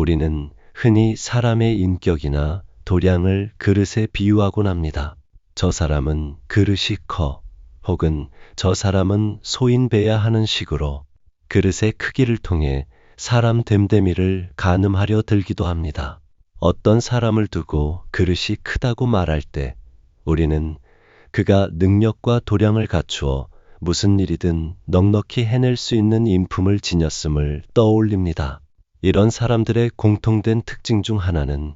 우리는 흔히 사람의 인격이나 도량을 그릇에 비유하곤 합니다. 저 사람은 그릇이 커 혹은 저 사람은 소인배야 하는 식으로 그릇의 크기를 통해 사람 됨됨이를 가늠하려 들기도 합니다. 어떤 사람을 두고 그릇이 크다고 말할 때 우리는 그가 능력과 도량을 갖추어 무슨 일이든 넉넉히 해낼 수 있는 인품을 지녔음을 떠올립니다. 이런 사람들의 공통된 특징 중 하나는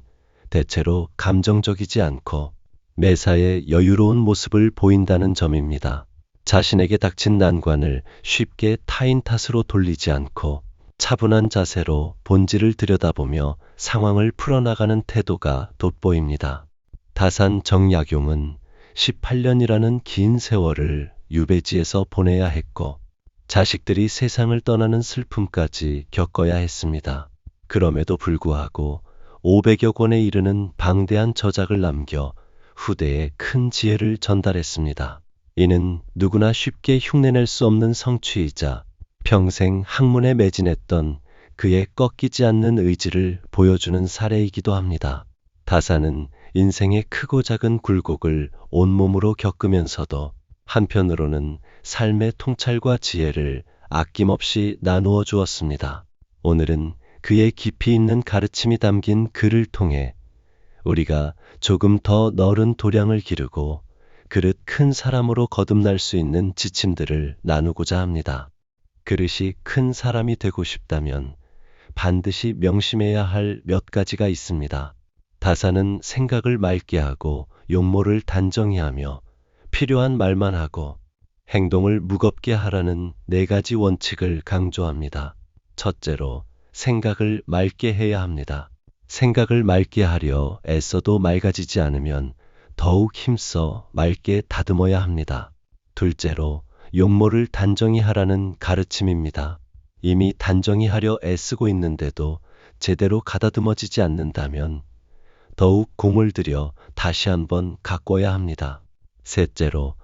대체로 감정적이지 않고 매사에 여유로운 모습을 보인다는 점입니다. 자신에게 닥친 난관을 쉽게 타인 탓으로 돌리지 않고 차분한 자세로 본질을 들여다보며 상황을 풀어나가는 태도가 돋보입니다. 다산 정약용은 18년이라는 긴 세월을 유배지에서 보내야 했고 자식들이 세상을 떠나는 슬픔까지 겪어야 했습니다. 그럼에도 불구하고 500여 권에 이르는 방대한 저작을 남겨 후대에 큰 지혜를 전달했습니다. 이는 누구나 쉽게 흉내낼 수 없는 성취이자 평생 학문에 매진했던 그의 꺾이지 않는 의지를 보여주는 사례이기도 합니다. 다사는 인생의 크고 작은 굴곡을 온몸으로 겪으면서도 한편으로는 삶의 통찰과 지혜를 아낌없이 나누어 주었습니다. 오늘은 그의 깊이 있는 가르침이 담긴 글을 통해 우리가 조금 더 넓은 도량을 기르고 그릇 큰 사람으로 거듭날 수 있는 지침들을 나누고자 합니다. 그릇이 큰 사람이 되고 싶다면 반드시 명심해야 할 몇 가지가 있습니다. 다사는 생각을 맑게 하고 용모를 단정히 하며 필요한 말만 하고 행동을 무겁게 하라는 네 가지 원칙을 강조합니다. 첫째로 생각을 맑게 해야 합니다. 생각을 맑게 하려 애써도 맑아지지 않으면 더욱 힘써 맑게 다듬어야 합니다. 둘째로 용모를 단정히 하라는 가르침입니다. 이미 단정히 하려 애쓰고 있는데도 제대로 가다듬어지지 않는다면 더욱 공을 들여 다시 한번 가꿔야 합니다. 셋째로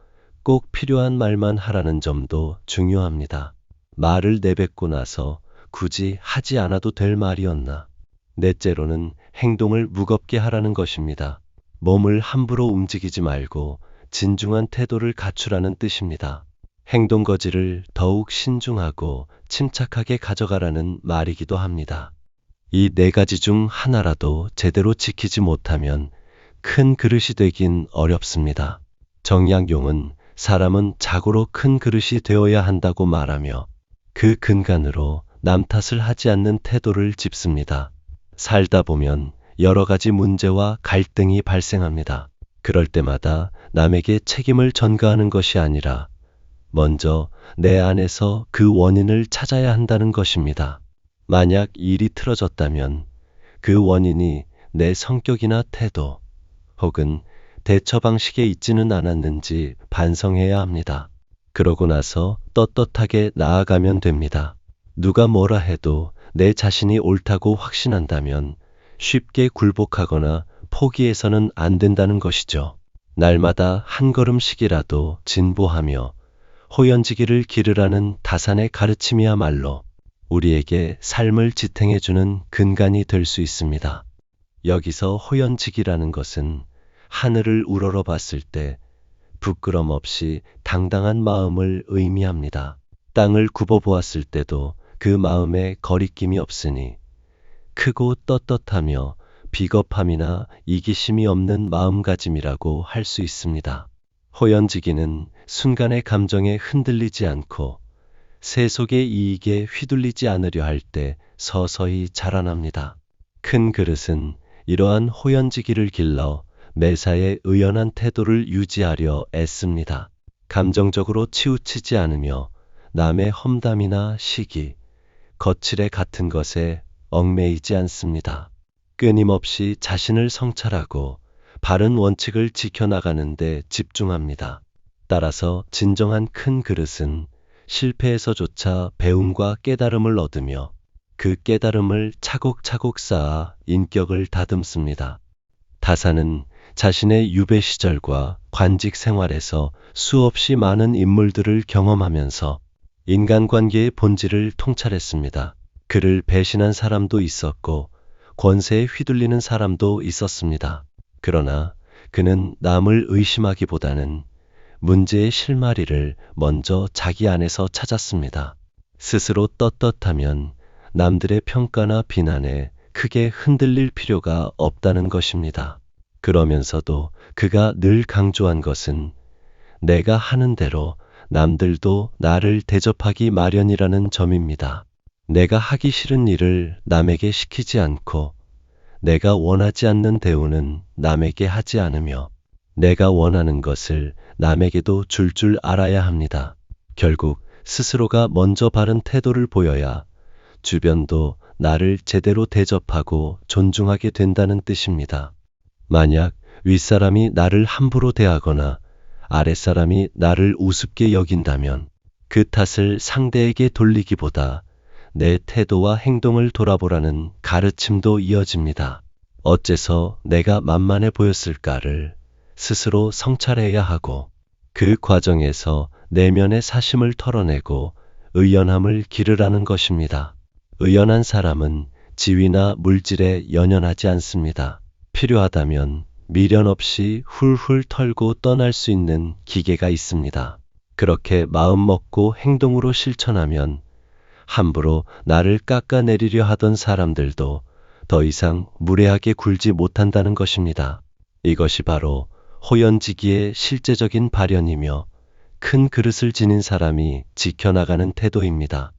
꼭 필요한 말만 하라는 점도 중요합니다. 말을 내뱉고 나서 굳이 하지 않아도 될 말이었나. 넷째로는 행동을 무겁게 하라는 것입니다. 몸을 함부로 움직이지 말고 진중한 태도를 갖추라는 뜻입니다. 행동 거지를 더욱 신중하고 침착하게 가져가라는 말이기도 합니다. 이 네 가지 중 하나라도 제대로 지키지 못하면 큰 그릇이 되긴 어렵습니다. 정약용은 사람은 자고로 큰 그릇이 되어야 한다고 말하며 그 근간으로 남 탓을 하지 않는 태도를 짚습니다. 살다 보면 여러 가지 문제와 갈등이 발생합니다. 그럴 때마다 남에게 책임을 전가하는 것이 아니라 먼저 내 안에서 그 원인을 찾아야 한다는 것입니다. 만약 일이 틀어졌다면 그 원인이 내 성격이나 태도 혹은 대처 방식에 있지는 않았는지 반성해야 합니다. 그러고 나서 떳떳하게 나아가면 됩니다. 누가 뭐라 해도 내 자신이 옳다고 확신한다면 쉽게 굴복하거나 포기해서는 안 된다는 것이죠. 날마다 한 걸음씩이라도 진보하며 호연지기를 기르라는 다산의 가르침이야말로 우리에게 삶을 지탱해주는 근간이 될 수 있습니다. 여기서 호연지기라는 것은 하늘을 우러러 봤을 때 부끄럼 없이 당당한 마음을 의미합니다. 땅을 굽어 보았을 때도 그 마음에 거리낌이 없으니 크고 떳떳하며 비겁함이나 이기심이 없는 마음가짐이라고 할 수 있습니다. 호연지기는 순간의 감정에 흔들리지 않고 세속의 이익에 휘둘리지 않으려 할 때 서서히 자라납니다. 큰 그릇은 이러한 호연지기를 길러 매사에 의연한 태도를 유지하려 애씁니다. 감정적으로 치우치지 않으며 남의 험담이나 시기, 거칠애 같은 것에 얽매이지 않습니다. 끊임없이 자신을 성찰하고 바른 원칙을 지켜나가는데 집중합니다. 따라서 진정한 큰 그릇은 실패에서조차 배움과 깨달음을 얻으며 그 깨달음을 차곡차곡 쌓아 인격을 다듬습니다. 다사는 자신의 유배 시절과 관직 생활에서 수없이 많은 인물들을 경험하면서 인간관계의 본질을 통찰했습니다. 그를 배신한 사람도 있었고 권세에 휘둘리는 사람도 있었습니다. 그러나 그는 남을 의심하기보다는 문제의 실마리를 먼저 자기 안에서 찾았습니다. 스스로 떳떳하면 남들의 평가나 비난에 크게 흔들릴 필요가 없다는 것입니다. 그러면서도 그가 늘 강조한 것은 내가 하는 대로 남들도 나를 대접하기 마련이라는 점입니다. 내가 하기 싫은 일을 남에게 시키지 않고 내가 원하지 않는 대우는 남에게 하지 않으며 내가 원하는 것을 남에게도 줄줄 알아야 합니다. 결국 스스로가 먼저 바른 태도를 보여야 주변도 나를 제대로 대접하고 존중하게 된다는 뜻입니다. 만약 윗사람이 나를 함부로 대하거나 아랫사람이 나를 우습게 여긴다면 그 탓을 상대에게 돌리기보다 내 태도와 행동을 돌아보라는 가르침도 이어집니다. 어째서 내가 만만해 보였을까를 스스로 성찰해야 하고 그 과정에서 내면의 사심을 털어내고 의연함을 기르라는 것입니다. 의연한 사람은 지위나 물질에 연연하지 않습니다. 필요하다면 미련 없이 훌훌 털고 떠날 수 있는 기계가 있습니다. 그렇게 마음 먹고 행동으로 실천하면 함부로 나를 깎아내리려 하던 사람들도 더 이상 무례하게 굴지 못한다는 것입니다. 이것이 바로 호연지기의 실제적인 발현이며 큰 그릇을 지닌 사람이 지켜나가는 태도입니다.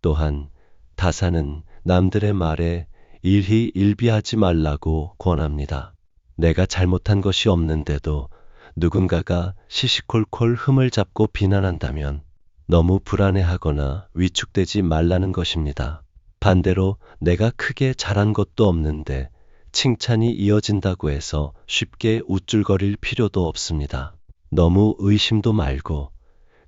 또한 다사는 남들의 말에 일희 일비하지 말라고 권합니다. 내가 잘못한 것이 없는데도 누군가가 시시콜콜 흠을 잡고 비난한다면 너무 불안해하거나 위축되지 말라는 것입니다. 반대로 내가 크게 잘한 것도 없는데 칭찬이 이어진다고 해서 쉽게 우쭐거릴 필요도 없습니다. 너무 의심도 말고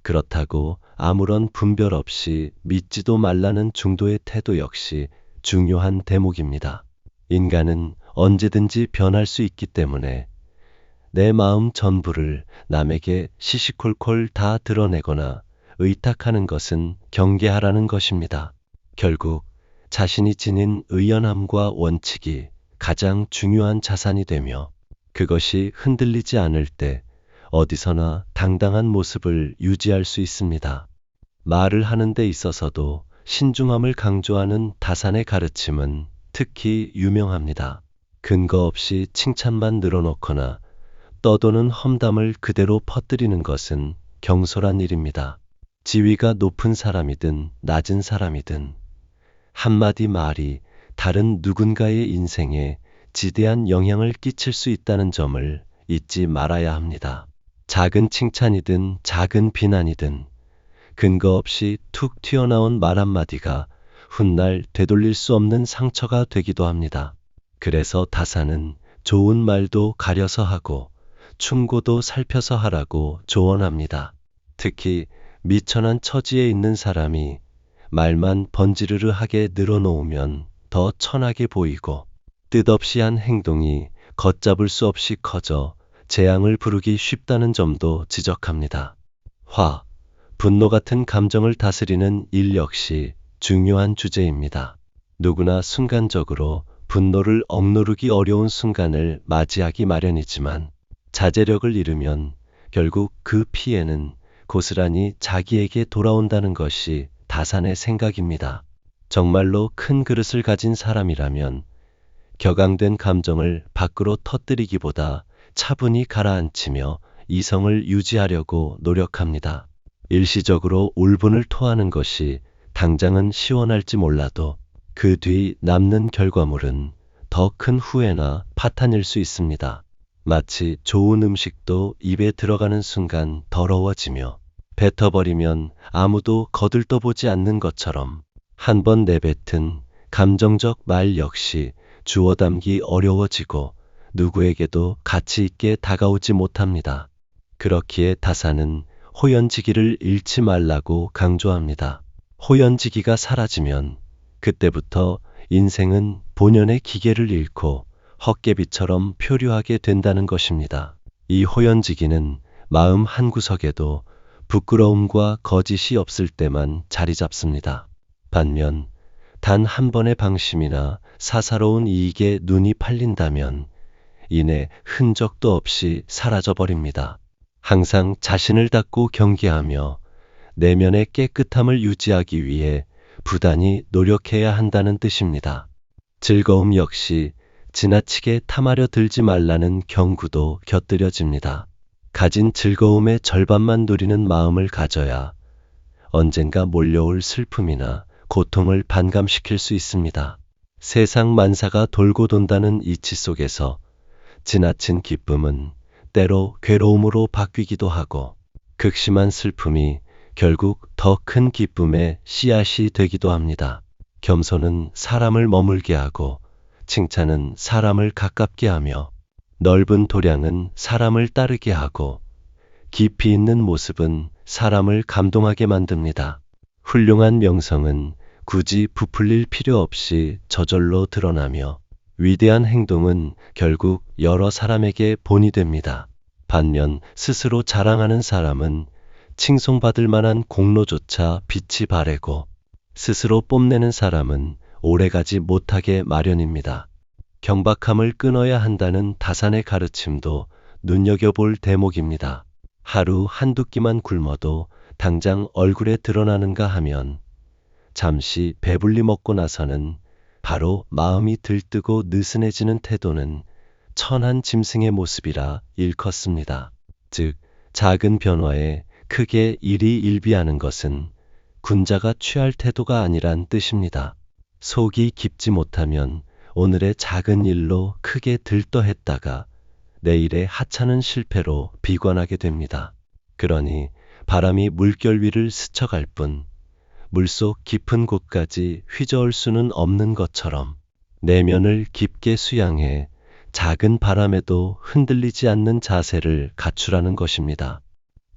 그렇다고 아무런 분별 없이 믿지도 말라는 중도의 태도 역시 중요한 대목입니다. 인간은 언제든지 변할 수 있기 때문에 내 마음 전부를 남에게 시시콜콜 다 드러내거나 의탁하는 것은 경계하라는 것입니다. 결국 자신이 지닌 의연함과 원칙이 가장 중요한 자산이 되며 그것이 흔들리지 않을 때 어디서나 당당한 모습을 유지할 수 있습니다. 말을 하는 데 있어서도 신중함을 강조하는 다산의 가르침은 특히 유명합니다. 근거 없이 칭찬만 늘어놓거나 떠도는 험담을 그대로 퍼뜨리는 것은 경솔한 일입니다. 지위가 높은 사람이든 낮은 사람이든 한마디 말이 다른 누군가의 인생에 지대한 영향을 끼칠 수 있다는 점을 잊지 말아야 합니다. 작은 칭찬이든 작은 비난이든 근거 없이 툭 튀어나온 말 한마디가 훗날 되돌릴 수 없는 상처가 되기도 합니다. 그래서 다사는 좋은 말도 가려서 하고 충고도 살펴서 하라고 조언합니다. 특히 미천한 처지에 있는 사람이 말만 번지르르 하게 늘어놓으면 더 천하게 보이고 뜻없이 한 행동이 걷잡을 수 없이 커져 재앙을 부르기 쉽다는 점도 지적합니다. 화, 분노 같은 감정을 다스리는 일 역시 중요한 주제입니다. 누구나 순간적으로 분노를 억누르기 어려운 순간을 맞이하기 마련이지만 자제력을 잃으면 결국 그 피해는 고스란히 자기에게 돌아온다는 것이 다산의 생각입니다. 정말로 큰 그릇을 가진 사람이라면 격앙된 감정을 밖으로 터뜨리기보다 차분히 가라앉히며 이성을 유지하려고 노력합니다. 일시적으로 울분을 토하는 것이 당장은 시원할지 몰라도 그 뒤 남는 결과물은 더 큰 후회나 파탄일 수 있습니다. 마치 좋은 음식도 입에 들어가는 순간 더러워지며 뱉어버리면 아무도 거들떠보지 않는 것처럼 한 번 내뱉은 감정적 말 역시 주워 담기 어려워지고 누구에게도 가치 있게 다가오지 못합니다. 그렇기에 다사는 호연지기를 잃지 말라고 강조합니다. 호연지기가 사라지면 그때부터 인생은 본연의 기계를 잃고 헛개비처럼 표류하게 된다는 것입니다. 이 호연지기는 마음 한구석에도 부끄러움과 거짓이 없을 때만 자리 잡습니다. 반면 단 한 번의 방심이나 사사로운 이익에 눈이 팔린다면 이내 흔적도 없이 사라져 버립니다. 항상 자신을 닦고 경계하며 내면의 깨끗함을 유지하기 위해 부단히 노력해야 한다는 뜻입니다. 즐거움 역시 지나치게 탐하려 들지 말라는 경구도 곁들여집니다. 가진 즐거움의 절반만 누리는 마음을 가져야 언젠가 몰려올 슬픔이나 고통을 반감시킬 수 있습니다. 세상 만사가 돌고 돈다는 이치 속에서 지나친 기쁨은 때로 괴로움으로 바뀌기도 하고 극심한 슬픔이 결국 더 큰 기쁨의 씨앗이 되기도 합니다. 겸손은 사람을 머물게 하고 칭찬은 사람을 가깝게 하며 넓은 도량은 사람을 따르게 하고 깊이 있는 모습은 사람을 감동하게 만듭니다. 훌륭한 명성은 굳이 부풀릴 필요 없이 저절로 드러나며 위대한 행동은 결국 여러 사람에게 본이 됩니다. 반면 스스로 자랑하는 사람은 칭송받을 만한 공로조차 빛이 바래고 스스로 뽐내는 사람은 오래가지 못하게 마련입니다. 경박함을 끊어야 한다는 다산의 가르침도 눈여겨볼 대목입니다. 하루 한두 끼만 굶어도 당장 얼굴에 드러나는가 하면 잠시 배불리 먹고 나서는 바로 마음이 들뜨고 느슨해지는 태도는 천한 짐승의 모습이라 일컫습니다. 즉, 작은 변화에 크게 일이 일비하는 것은 군자가 취할 태도가 아니란 뜻입니다. 속이 깊지 못하면 오늘의 작은 일로 크게 들떠했다가 내일의 하찮은 실패로 비관하게 됩니다. 그러니 바람이 물결 위를 스쳐갈 뿐 물속 깊은 곳까지 휘저을 수는 없는 것처럼 내면을 깊게 수양해 작은 바람에도 흔들리지 않는 자세를 갖추라는 것입니다.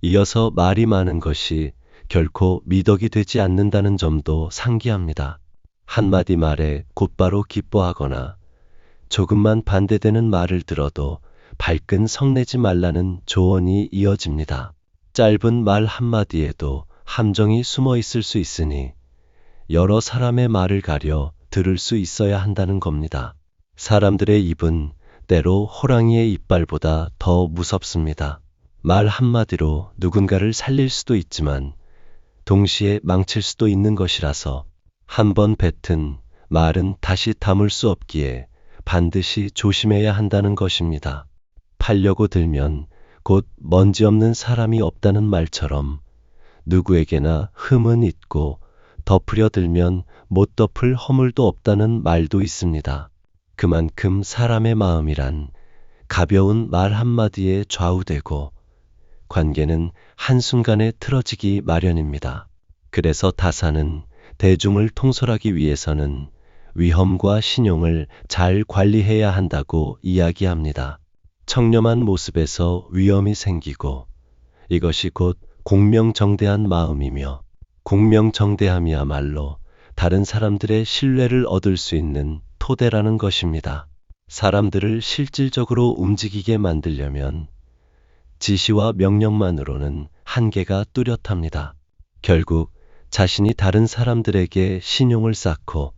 이어서 말이 많은 것이 결코 미덕이 되지 않는다는 점도 상기합니다. 한마디 말에 곧바로 기뻐하거나 조금만 반대되는 말을 들어도 발끈 성내지 말라는 조언이 이어집니다. 짧은 말 한마디에도 함정이 숨어 있을 수 있으니 여러 사람의 말을 가려 들을 수 있어야 한다는 겁니다. 사람들의 입은 때로 호랑이의 이빨보다 더 무섭습니다. 말 한마디로 누군가를 살릴 수도 있지만 동시에 망칠 수도 있는 것이라서 한 번 뱉은 말은 다시 담을 수 없기에 반드시 조심해야 한다는 것입니다. 팔려고 들면 곧 먼지 없는 사람이 없다는 말처럼 누구에게나 흠은 있고 덮으려 들면 못 덮을 허물도 없다는 말도 있습니다. 그만큼 사람의 마음이란 가벼운 말 한마디에 좌우되고 관계는 한순간에 틀어지기 마련입니다. 그래서 다사는 대중을 통솔하기 위해서는 위험과 신용을 잘 관리해야 한다고 이야기합니다. 청렴한 모습에서 위험이 생기고 이것이 곧 공명정대한 마음이며 공명정대함이야말로 다른 사람들의 신뢰를 얻을 수 있는 토대라는 것입니다. 사람들을 실질적으로 움직이게 만들려면 지시와 명령만으로는 한계가 뚜렷합니다. 결국 자신이 다른 사람들에게 신용을 쌓고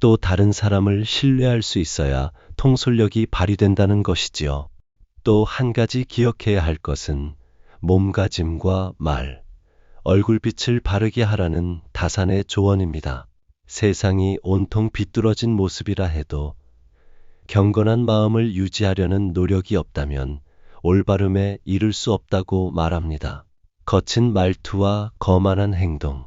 또 다른 사람을 신뢰할 수 있어야 통솔력이 발휘된다는 것이지요. 또 한 가지 기억해야 할 것은 몸가짐과 말, 얼굴빛을 바르게 하라는 다산의 조언입니다. 세상이 온통 비뚤어진 모습이라 해도 경건한 마음을 유지하려는 노력이 없다면 올바름에 이를 수 없다고 말합니다. 거친 말투와 거만한 행동,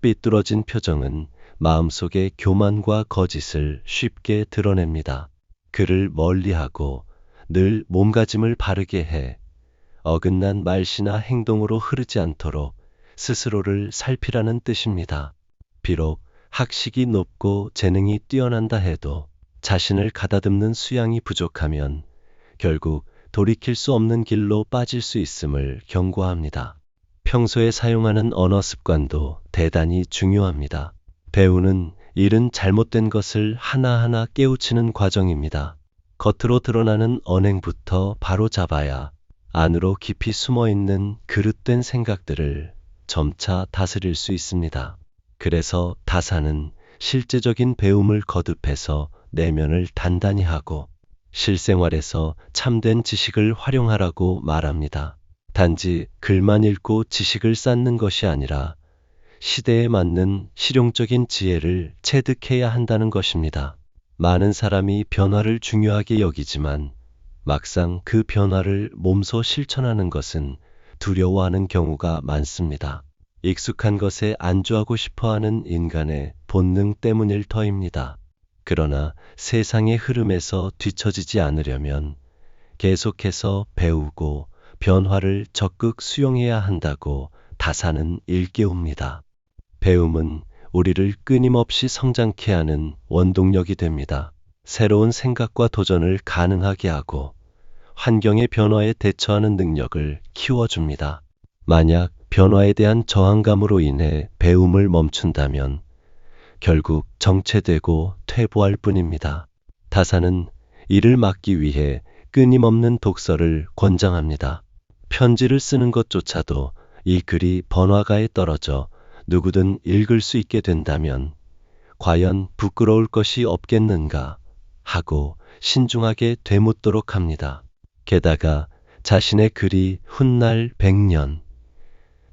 삐뚤어진 표정은 마음속의 교만과 거짓을 쉽게 드러냅니다. 그를 멀리하고 늘 몸가짐을 바르게 해 어긋난 말씨나 행동으로 흐르지 않도록 스스로를 살피라는 뜻입니다. 비록 학식이 높고 재능이 뛰어난다 해도 자신을 가다듬는 수양이 부족하면 결국 돌이킬 수 없는 길로 빠질 수 있음을 경고합니다. 평소에 사용하는 언어 습관도 대단히 중요합니다. 배우는 일은 잘못된 것을 하나하나 깨우치는 과정입니다. 겉으로 드러나는 언행부터 바로 잡아야 안으로 깊이 숨어 있는 그릇된 생각들을 점차 다스릴 수 있습니다. 그래서 다사는 실제적인 배움을 거듭해서 내면을 단단히 하고 실생활에서 참된 지식을 활용하라고 말합니다. 단지 글만 읽고 지식을 쌓는 것이 아니라 시대에 맞는 실용적인 지혜를 체득해야 한다는 것입니다. 많은 사람이 변화를 중요하게 여기지만 막상 그 변화를 몸소 실천하는 것은 두려워하는 경우가 많습니다. 익숙한 것에 안주하고 싶어 하는 인간의 본능 때문일 터입니다. 그러나 세상의 흐름에서 뒤처지지 않으려면 계속해서 배우고 변화를 적극 수용해야 한다고 다사는 일깨웁니다. 배움은 우리를 끊임없이 성장케 하는 원동력이 됩니다. 새로운 생각과 도전을 가능하게 하고 환경의 변화에 대처하는 능력을 키워줍니다. 만약 변화에 대한 저항감으로 인해 배움을 멈춘다면 결국 정체되고 퇴보할 뿐입니다. 다사는 이를 막기 위해 끊임없는 독서를 권장합니다. 편지를 쓰는 것조차도 이 글이 번화가에 떨어져 누구든 읽을 수 있게 된다면 과연 부끄러울 것이 없겠는가 하고 신중하게 되묻도록 합니다. 게다가 자신의 글이 훗날 백년,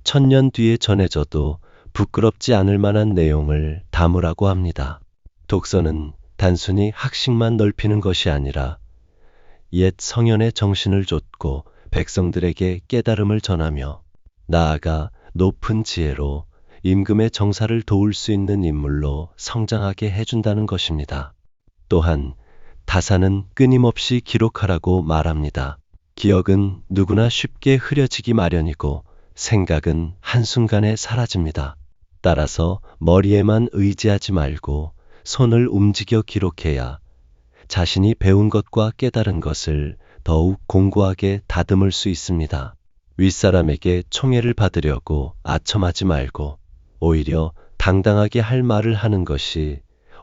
천년 뒤에 전해져도 부끄럽지 않을 만한 내용을 담으라고 합니다. 독서는 단순히 학식만 넓히는 것이 아니라 옛 성현의 정신을 좇고 백성들에게 깨달음을 전하며 나아가 높은 지혜로 임금의 정사를 도울 수 있는 인물로 성장하게 해준다는 것입니다. 또한 다사는 끊임없이 기록하라고 말합니다. 기억은 누구나 쉽게 흐려지기 마련이고 생각은 한순간에 사라집니다. 따라서 머리에만 의지하지 말고 손을 움직여 기록해야 자신이 배운 것과 깨달은 것을 더욱 공고하게 다듬을 수 있습니다. 윗사람에게 총애를 받으려고 아첨하지 말고 오히려 당당하게 할 말을 하는 것이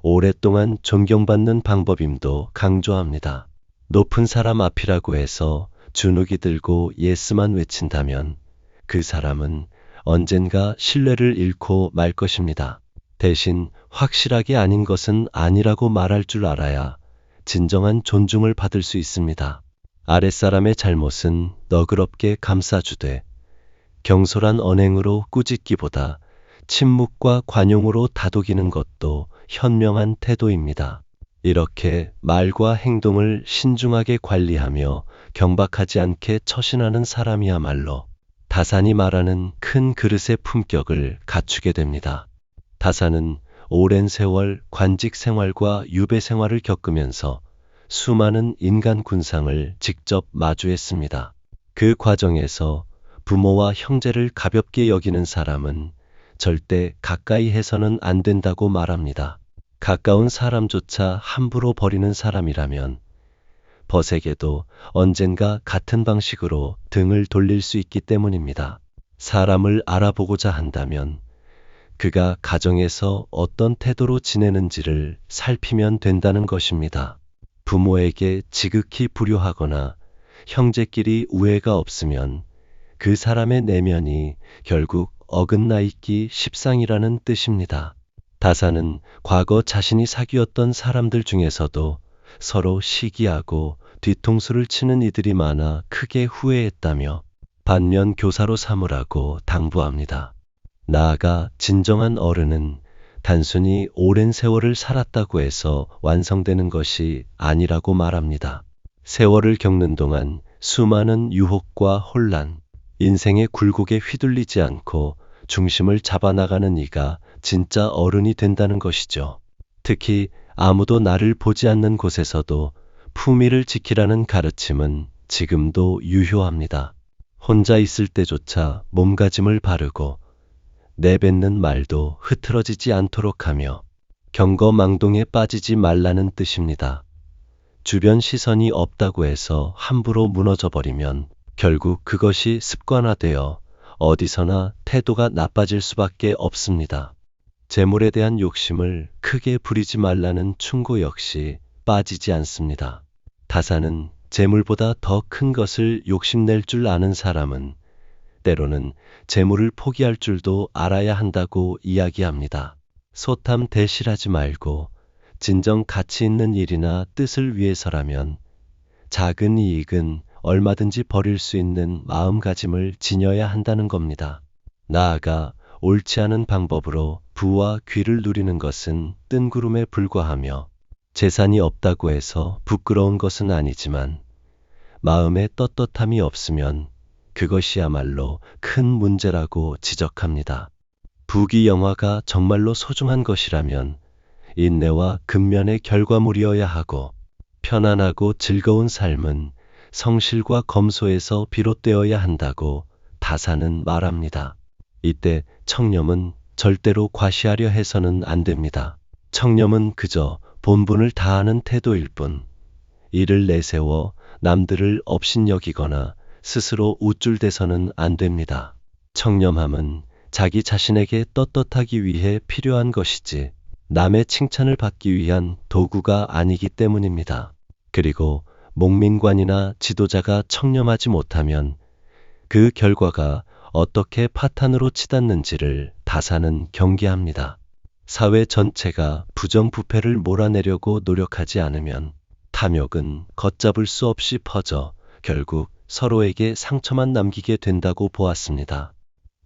오랫동안 존경받는 방법임도 강조합니다. 높은 사람 앞이라고 해서 주눅이 들고 예스만 외친다면 그 사람은 언젠가 신뢰를 잃고 말 것입니다. 대신 확실하게 아닌 것은 아니라고 말할 줄 알아야 진정한 존중을 받을 수 있습니다. 아랫사람의 잘못은 너그럽게 감싸주되 경솔한 언행으로 꾸짖기보다 침묵과 관용으로 다독이는 것도 현명한 태도입니다. 이렇게 말과 행동을 신중하게 관리하며 경박하지 않게 처신하는 사람이야말로 다산이 말하는 큰 그릇의 품격을 갖추게 됩니다. 다산은 오랜 세월 관직 생활과 유배 생활을 겪으면서 수많은 인간 군상을 직접 마주했습니다. 그 과정에서 부모와 형제를 가볍게 여기는 사람은 절대 가까이 해서는 안 된다고 말합니다. 가까운 사람조차 함부로 버리는 사람이라면 벗에게도 언젠가 같은 방식으로 등을 돌릴 수 있기 때문입니다. 사람을 알아보고자 한다면 그가 가정에서 어떤 태도로 지내는지를 살피면 된다는 것입니다. 부모에게 지극히 불효하거나 형제끼리 우애가 없으면 그 사람의 내면이 결국 어긋나 있기 십상이라는 뜻입니다. 다사는 과거 자신이 사귀었던 사람들 중에서도 서로 시기하고 뒤통수를 치는 이들이 많아 크게 후회했다며 반면 교사로 삼으라고 당부합니다. 나아가 진정한 어른은 단순히 오랜 세월을 살았다고 해서 완성되는 것이 아니라고 말합니다. 세월을 겪는 동안 수많은 유혹과 혼란, 인생의 굴곡에 휘둘리지 않고 중심을 잡아나가는 이가 진짜 어른이 된다는 것이죠. 특히 아무도 나를 보지 않는 곳에서도 품위를 지키라는 가르침은 지금도 유효합니다. 혼자 있을 때조차 몸가짐을 바르고 내뱉는 말도 흐트러지지 않도록 하며 경거 망동에 빠지지 말라는 뜻입니다. 주변 시선이 없다고 해서 함부로 무너져 버리면 결국 그것이 습관화되어 어디서나 태도가 나빠질 수밖에 없습니다. 재물에 대한 욕심을 크게 부리지 말라는 충고 역시 빠지지 않습니다. 다사는 재물보다 더 큰 것을 욕심낼 줄 아는 사람은 때로는 재물을 포기할 줄도 알아야 한다고 이야기합니다. 소탐 대실하지 말고 진정 가치 있는 일이나 뜻을 위해서라면 작은 이익은 얼마든지 버릴 수 있는 마음가짐을 지녀야 한다는 겁니다. 나아가 옳지 않은 방법으로 부와 귀를 누리는 것은 뜬구름에 불과하며 재산이 없다고 해서 부끄러운 것은 아니지만 마음에 떳떳함이 없으면 그것이야말로 큰 문제라고 지적합니다. 부귀 영화가 정말로 소중한 것이라면 인내와 근면의 결과물이어야 하고 편안하고 즐거운 삶은 성실과 검소에서 비롯되어야 한다고 다사는 말합니다. 이때 청렴은 절대로 과시하려 해서는 안 됩니다. 청렴은 그저 본분을 다하는 태도일 뿐 이를 내세워 남들을 업신여기거나 스스로 우쭐대서는 안 됩니다. 청렴함은 자기 자신에게 떳떳하기 위해 필요한 것이지 남의 칭찬을 받기 위한 도구가 아니기 때문입니다. 그리고 목민관이나 지도자가 청렴하지 못하면 그 결과가 어떻게 파탄으로 치닫는지를 다사는 경계합니다. 사회 전체가 부정부패를 몰아내려고 노력하지 않으면 탐욕은 걷잡을 수 없이 퍼져 결국 서로에게 상처만 남기게 된다고 보았습니다.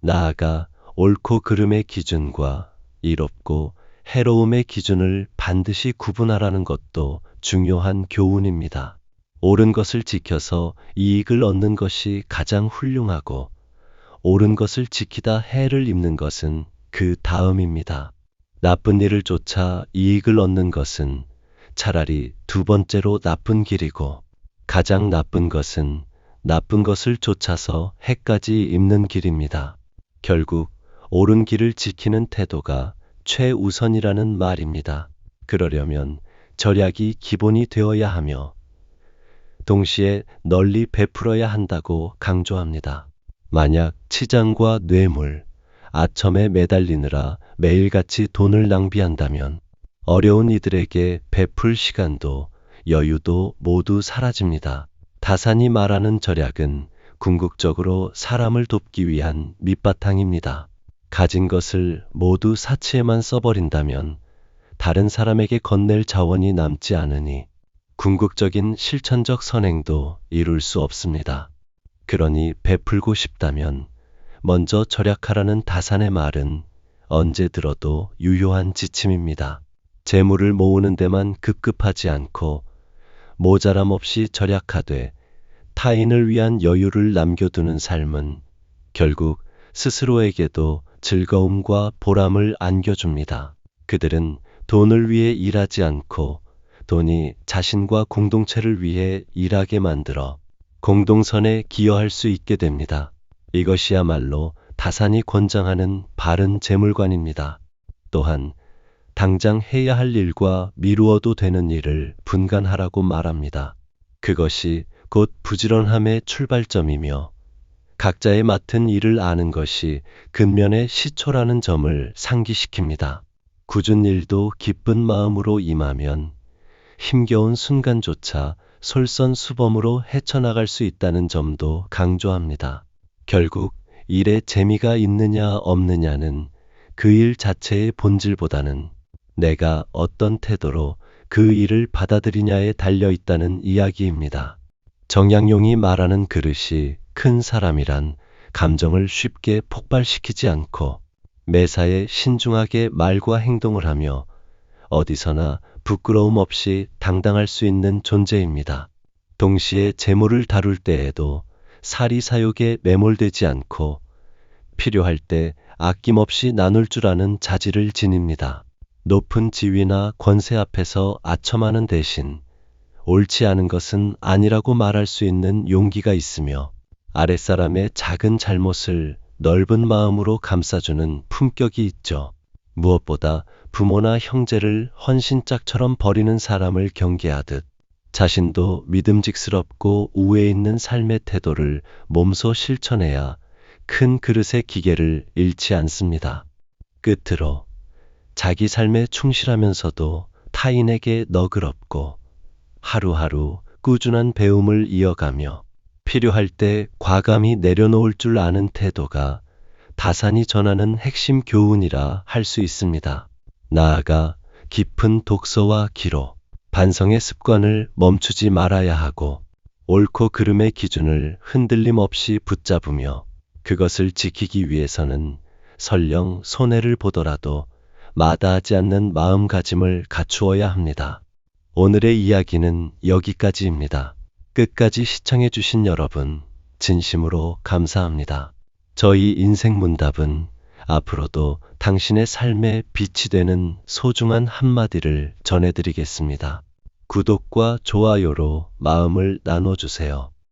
나아가 옳고 그름의 기준과 이롭고 해로움의 기준을 반드시 구분하라는 것도 중요한 교훈입니다. 옳은 것을 지켜서 이익을 얻는 것이 가장 훌륭하고 옳은 것을 지키다 해를 입는 것은 그 다음입니다. 나쁜 일을 쫓아 이익을 얻는 것은 차라리 두 번째로 나쁜 길이고 가장 나쁜 것은 나쁜 것을 쫓아서 해까지 입는 길입니다. 결국 옳은 길을 지키는 태도가 최우선이라는 말입니다. 그러려면 절약이 기본이 되어야 하며 동시에 널리 베풀어야 한다고 강조합니다. 만약 치장과 뇌물, 아첨에 매달리느라 매일같이 돈을 낭비한다면 어려운 이들에게 베풀 시간도 여유도 모두 사라집니다. 다산이 말하는 절약은 궁극적으로 사람을 돕기 위한 밑바탕입니다. 가진 것을 모두 사치에만 써버린다면 다른 사람에게 건넬 자원이 남지 않으니 궁극적인 실천적 선행도 이룰 수 없습니다. 그러니 베풀고 싶다면 먼저 절약하라는 다산의 말은 언제 들어도 유효한 지침입니다. 재물을 모으는 데만 급급하지 않고 모자람 없이 절약하되 타인을 위한 여유를 남겨두는 삶은 결국 스스로에게도 즐거움과 보람을 안겨줍니다. 그들은 돈을 위해 일하지 않고 돈이 자신과 공동체를 위해 일하게 만들어 공동선에 기여할 수 있게 됩니다. 이것이야말로 다산이 권장하는 바른 재물관입니다. 또한 당장 해야 할 일과 미루어도 되는 일을 분간하라고 말합니다. 그것이 곧 부지런함의 출발점이며 각자의 맡은 일을 아는 것이 근면의 시초라는 점을 상기시킵니다. 굳은 일도 기쁜 마음으로 임하면 힘겨운 순간조차 솔선수범으로 헤쳐나갈 수 있다는 점도 강조합니다. 결국 일에 재미가 있느냐 없느냐는 그 일 자체의 본질보다는 내가 어떤 태도로 그 일을 받아들이냐에 달려 있다는 이야기입니다. 정약용이 말하는 그릇이 큰 사람이란 감정을 쉽게 폭발시키지 않고 매사에 신중하게 말과 행동을 하며 어디서나 부끄러움 없이 당당할 수 있는 존재입니다. 동시에 재물을 다룰 때에도 사리사욕에 매몰되지 않고 필요할 때 아낌없이 나눌 줄 아는 자질을 지닙니다. 높은 지위나 권세 앞에서 아첨하는 대신 옳지 않은 것은 아니라고 말할 수 있는 용기가 있으며 아랫사람의 작은 잘못을 넓은 마음으로 감싸주는 품격이 있죠. 무엇보다 부모나 형제를 헌신짝처럼 버리는 사람을 경계하듯 자신도 믿음직스럽고 우애 있는 삶의 태도를 몸소 실천해야 큰 그릇의 기계를 잃지 않습니다. 끝으로 자기 삶에 충실하면서도 타인에게 너그럽고 하루하루 꾸준한 배움을 이어가며 필요할 때 과감히 내려놓을 줄 아는 태도가 다산이 전하는 핵심 교훈이라 할 수 있습니다. 나아가 깊은 독서와 기로, 반성의 습관을 멈추지 말아야 하고 옳고 그름의 기준을 흔들림 없이 붙잡으며 그것을 지키기 위해서는 설령 손해를 보더라도 마다하지 않는 마음가짐을 갖추어야 합니다. 오늘의 이야기는 여기까지입니다. 끝까지 시청해주신 여러분, 진심으로 감사합니다. 저희 인생 문답은 앞으로도 당신의 삶에 빛이 되는 소중한 한마디를 전해드리겠습니다. 구독과 좋아요로 마음을 나눠주세요.